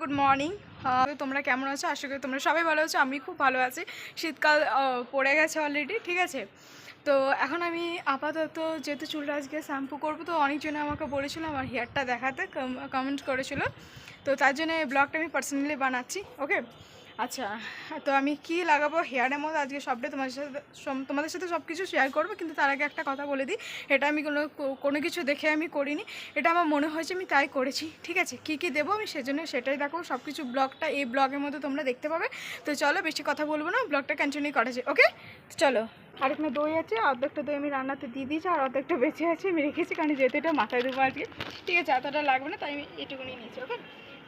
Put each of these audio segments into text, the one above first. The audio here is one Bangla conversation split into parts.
গুড মর্নিং তোমরা কেমন আছো? আশা করি তোমরা সবাই ভালো আছো। আমি খুব ভালো আছি। শীতকাল পড়ে গেছে অলরেডি ঠিক আছে? তো এখন আমি আপাতত যেহেতু চুলটা আজকে শ্যাম্পু করব, তো অনেকজনে আমাকে বলেছিল, আমার হেয়ারটা দেখাতে কমেন্ট করেছিল। তো তার জন্য এই ব্লগটা আমি পার্সোনালি বানাচ্ছি ওকে আচ্ছা তো আমি কি লাগাবো? হেয়ারের মধ্যে আজকে সবটাই তোমাদের সাথে তোমাদের সাথে সব কিছু শেয়ার করব, কিন্তু তার আগে একটা কথা বলে দিই। এটা আমি কোনো কোনো কিছু দেখে আমি করিনি। এটা আমার মনে হয়েছে আমি তাই করেছি, ঠিক আছে? কি কি দেবো আমি সেজন্য সেটাই দেখো। সব কিছু ব্লগটা, এই ব্লগের মধ্যে তোমরা দেখতে পাবে। তো চলো, বেশি কথা বলব না, ব্লগটা কন্টিনিউ করা যায় ওকে চলো, আরেকটা দই আছে অর্ধেকটা দই আমি রান্নাতে দিয়ে দিয়েছি, আর অর্ধেকটা বেঁচে আছে, আমি রেখেছি, কারণ যেহেতু এটা মাথায় দেবো আজকে। ঠিক আছে, এতটা লাগবে না, তাই আমি এটুকুনি নিয়েছি ওকে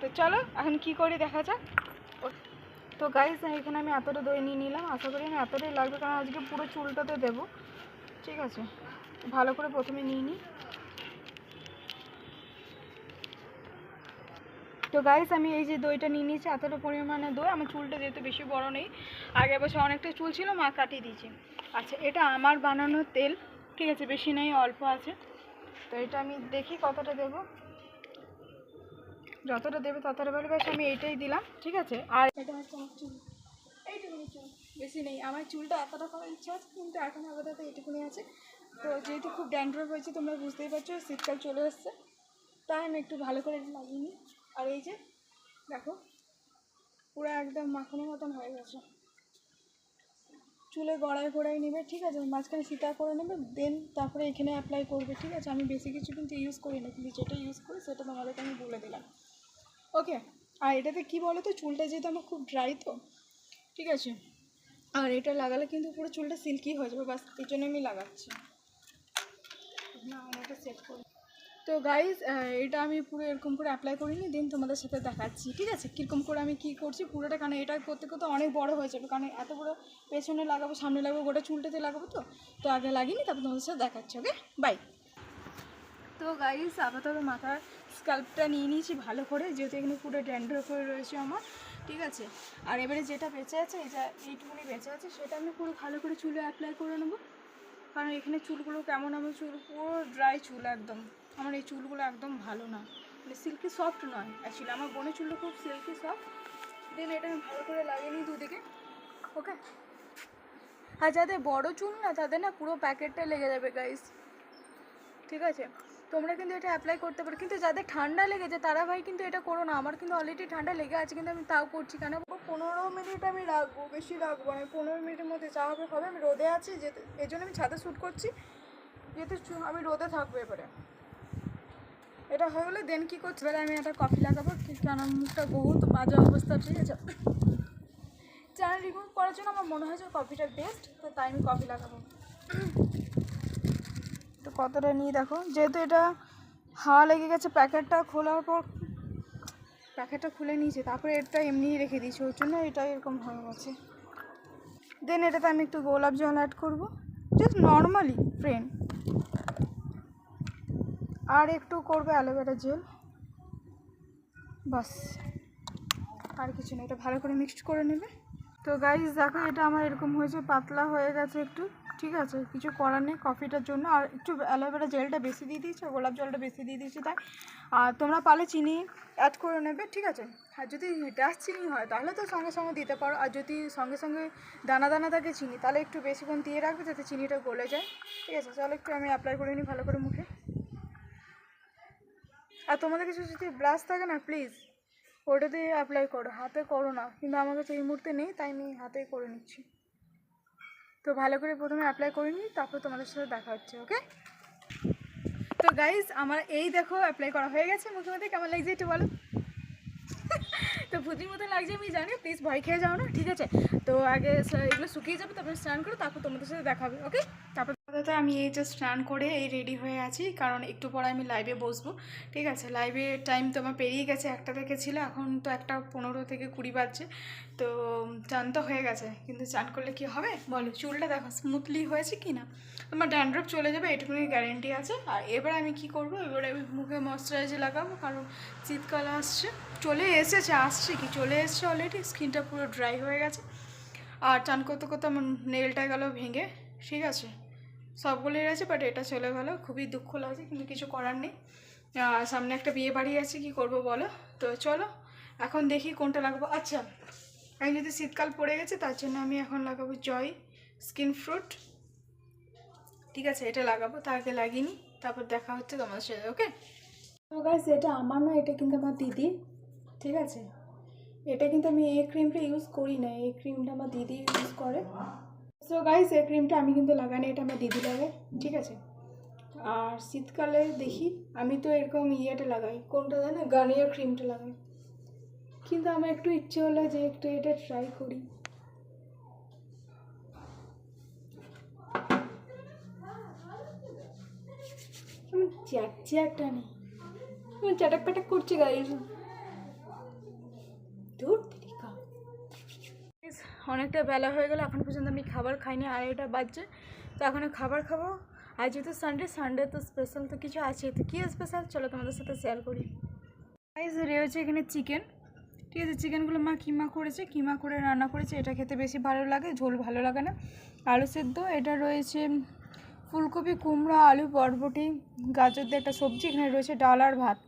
তো চলো, এখন কি করি দেখা যাক? তো গাইস এখানে আমি এতটা দই নিয়ে নিলাম। আশা করি আমি এতটাই লাগবে, কারণ আজকে পুরো চুলটাতে দেবো। ঠিক আছে? ভালো করে প্রথমে নিয়ে নিই। তো গাইস আমি এই যে দইটা নিয়ে নিয়েছি, এতটা পরিমাণে দই। আমার চুলটা যেহেতু বেশি বড় নেই, আগে বছর অনেকটা চুল ছিল, মা কাটিয়ে দিয়েছি। আচ্ছা এটা আমার বানানো তেল। ঠিক আছে, বেশি নেই, অল্প আছে। তো এটা আমি দেখি কতটা দেবো। যতটা দেবে ততটা ভালো বেশ আমি এইটাই দিলাম, ঠিক আছে? আর এটা হচ্ছে আমার চুল। এইটুকুনি চুল, বেশি নেই। আমার চুলটা এতটা করার ইচ্ছা আছে, কিন্তু এখন আপাতত এইটুকুনি আছে। তো যেহেতু খুব ড্যান্ড্রফ হয়েছে, তোমরা বুঝতেই পারছ, শীতকাল চলে এসছে। তাই আমি একটু ভালো করে এটা লাগিয়ে নিই। আর এই যে, দেখো, পুরো একদম মাখনের মতন হয়ে গেছে। চুলে গড়ায় গড়ায় নেবে, ঠিক আছে? মাঝখানে সীতা করে নেবে দেন তারপরে এখানে অ্যাপ্লাই করবে, ঠিক আছে? আমি বেশি কিছু কিন্তু ইউজ করি না কিন্তু যেটা ইউজ করি সেটা তোমাদেরকে আমি বলে দিলাম। ওকে, আর এটাতে কি বলো তো চুলটা যেহেতু আমার খুব ড্রাই তো, ঠিক আছে? আর এটা লাগালে কিন্তু পুরো চুলটা সিল্কি হয়ে যাবে, বাস এই জন্য আমি লাগাচ্ছি। না এটা সেট করি। তো গাইজ এটা আমি পুরো এরকম করে অ্যাপ্লাই করিনি দিন তোমাদের সাথে দেখাচ্ছি, ঠিক আছে? কীরকম করে আমি কী করছি পুরোটা, কারণ এটা করতে করতে অনেক বড় হয়ে যাবে, কারণ এত বড় পেছনে লাগাবো, সামনে লাগাবো, গোটা চুলটাতে লাগাবো তো তো আগে লাগিনি তারপর তোমাদের সাথে দেখাচ্ছি, ওকে? বাই তো গাইস আপাতত মাথার স্কাল্পটা নিয়ে নিয়েছি ভালো করে, যেহেতু এখানে পুরো ড্যান্ড্রফ হয়ে রয়েছে আমার, ঠিক আছে? আর এবারে যেটা বেঁচে আছে, এটা এইটুকুনি বেঁচে আছে, সেটা আমি পুরো ভালো করে চুলে অ্যাপ্লাই করে নেব। কারণ এখানে চুলগুলো কেমন আমার চুল, পুরো ড্রাই চুল একদম। আমার এই চুলগুলো একদম ভালো না। মানে সিল্কি সফট নয় অ্যাকচুয়ালি আমার বোনের চুলটা খুব সিল্কি সফট দেন এটা আমি ভালো করে লাগিয়ে নিই দুদিকে ওকে আর যাদের বড় চুল না, তাদের না পুরো প্যাকেটটা লেগে যাবে গাইস ঠিক আছে? তোমরা কিন্তু এটা অ্যাপ্লাই করতে পারো। কিন্তু যাদের ঠান্ডা লেগেছে, তারা ভাই কিন্তু এটা করো না। আমার কিন্তু অলরেডি ঠান্ডা লেগে আছে, কিন্তু আমি তাও করছি। কেন? পনেরো মিনিট আমি রাখব, বেশি রাখব আমি পনেরো মিনিটের মধ্যে যা হবে হবে, আমি রোদে আছি, যেতে এই জন্য আমি ছাদে শ্যুট করছি। যেহেতু আমি রোদে থাকব এবারে। এটা হয়ে গেলে দেন কী করছি? এবারে আমি একটা কফি লাগাবো। কেন? মুখটা বহুত বাজে অবস্থা, ঠিক আছে? চ্যানেল রিমুভ করার জন্য আমার মনে হয় যে কফিটা বেস্ট তো তাই আমি কফি লাগাবো। কতটা নিয়ে দেখো। যেহেতু এটা হাওয়া লেগে গেছে, প্যাকেটটা খোলার পর প্যাকেটটা খুলে নিয়েছে, তারপরে এটা এমনিই রেখে দিয়েছি, ওর জন্য এটা এরকম হয়ে গেছে। দেন এটাতে আমি একটু গোলাপ জল অ্যাড করব জাস্ট নর্মালি ফ্রেন্ড আর একটু করবে অ্যালোভেরা জেল। বাস, আর কিছু না, এটা ভালো করে মিক্সড করে নেবে। তো গাইজ দেখো এটা আমার এরকম হয়েছে, পাতলা হয়ে গেছে একটু। ঠিক আছে, কিছু করার নেই কফিটার জন্য। আর একটু অ্যালোভেরা জেলটা বেশি দিয়ে দিয়েছি, গোলাপ জলটা বেশি দিয়ে দিয়েছি, তাই? আর তোমরা পালে চিনি অ্যাড করে নেবে, ঠিক আছে? আর যদি ডাস চিনি হয়, তাহলে তো সঙ্গে সঙ্গে দিতে পারো। আর যদি সঙ্গে সঙ্গে দানা দানা থাকে চিনি, তাহলে একটু বেশিক্ষণ দিয়ে রাখবে যাতে চিনিটা গলে যায়। ঠিক আছে চলো একটু আমি অ্যাপ্লাই করে নিই ভালো করে মুখে। আর তোমাদের কিছু যদি ব্রাশ থাকে না প্লিজ ওটা দিয়ে অ্যাপ্লাই করো। হাতে করো না কিন্তু আমার কাছে এই মুহূর্তে নেই, তাই আমি হাতেই করে নিচ্ছি। তো ভালো করে প্রথমে অ্যাপ্লাই করে নিই, তারপর তোমাদের সাথে দেখা হচ্ছে ওকে তো গাইজ আমার এই দেখো অ্যাপ্লাই করা হয়ে গেছে মুখে মধ্যে কেমন লাগছে একটু বলো? তো ভুতির মতো লাগছে, আমি জানি প্লিজ ভয় খেয়ে যাও না, ঠিক আছে? তো আগে এগুলো শুকিয়ে যাবে, তারপরে স্নান করো, তারপর তোমাদের সাথে দেখাবে ওকে তারপর আপাতত আমি এই যে স্নান করে এই রেডি হয়ে আছি। কারণ একটু পরে আমি লাইভে বসবো। ঠিক আছে? লাইভে টাইম তো আমার পেরিয়ে গেছে, একটা থেকে ছিল। এখন তো একটা পনেরো থেকে কুড়ি বাজছে। তো, চান তো হয়ে গেছে। কিন্তু চান করলে কি হবে? বলো, চুলটা দেখো স্মুথলি হয়েছে কি না? তোমার ড্যান্ড্রফ চলে যাবে, এটুকুনি গ্যারেন্টি আছে। আর এবার আমি কি করব? এবারে আমি মুখে ময়শ্চারাইজার লাগাবো, কারণ শীতকাল আসছে। চলে এসেছে, আসছে কি? চলে এসেছে অলরেডি স্কিনটা পুরো ড্রাই হয়ে গেছে। আর চান করতে করতে আমার নেলটা গেল ভেঙে। ঠিক আছে? সবগুলোই আছে বাট এটা চলে গেলো। খুবই দুঃখ লাগছে, কিন্তু কিছু করার নেই। সামনে একটা বিয়ে বাড়ি আছে, কি করব বলো? তো চলো, এখন দেখি কোনটা লাগাবো। আচ্ছা আমি যদি শীতকাল পড়ে গেছে, তার জন্য আমি এখন লাগাবো জয় স্কিন ফ্রুট। ঠিক আছে, এটা লাগাবো তার আগে লাগিনি, তারপর দেখা হচ্ছে তোমার সাথে, ওকে? তো এটা আমার না এটা কিন্তু আমার দিদি ঠিক আছে? এটা কিন্তু আমি এই ক্রিমটা ইউজ করি না, এই ক্রিমটা আমার দিদি ইউজ করে। সো গাইস এই ক্রিমটা আমি কিন্তু লাগাই না এটা আমার দিদি লাগায় ঠিক আছে? আর শীতকালে দেখি, আমি তো এরকম ইয়েটা লাগাই, কোনটা জানো? গার্নিয়ার ক্রিমটা লাগাই। কিন্তু আমার একটু ইচ্ছে হলো যে একটু এটা ট্রাই করি। চ্যাট চ্যাটটা নেই। চ্যাটাক প্যাটাক করছে গাইস অনেকটা বেলা হয়ে গেল, এখন পর্যন্ত আমি খাবার খাইনি, আড়াইটা বাজছে। তো এখন খাবার খাব। আর যেহেতু সানডে সানডে তো স্পেশাল তো কিছু আছে। তো কী স্পেশাল চলো তোমাদের সাথে শেয়ার করি। গাইস রয়েছে এখানে চিকেন ঠিক আছে চিকেনগুলো মা কিমা করেছে, কিমা করে রান্না করেছে, এটা খেতে বেশি ভালো লাগে, ঝোল ভালো লাগে না। আলু সেদ্ধ, এটা রয়েছে ফুলকপি, কুমড়ো, আলু, বরবটি, গাজর দিয়ে একটা সবজি, এখানে রয়েছে ডাল আর ভাত।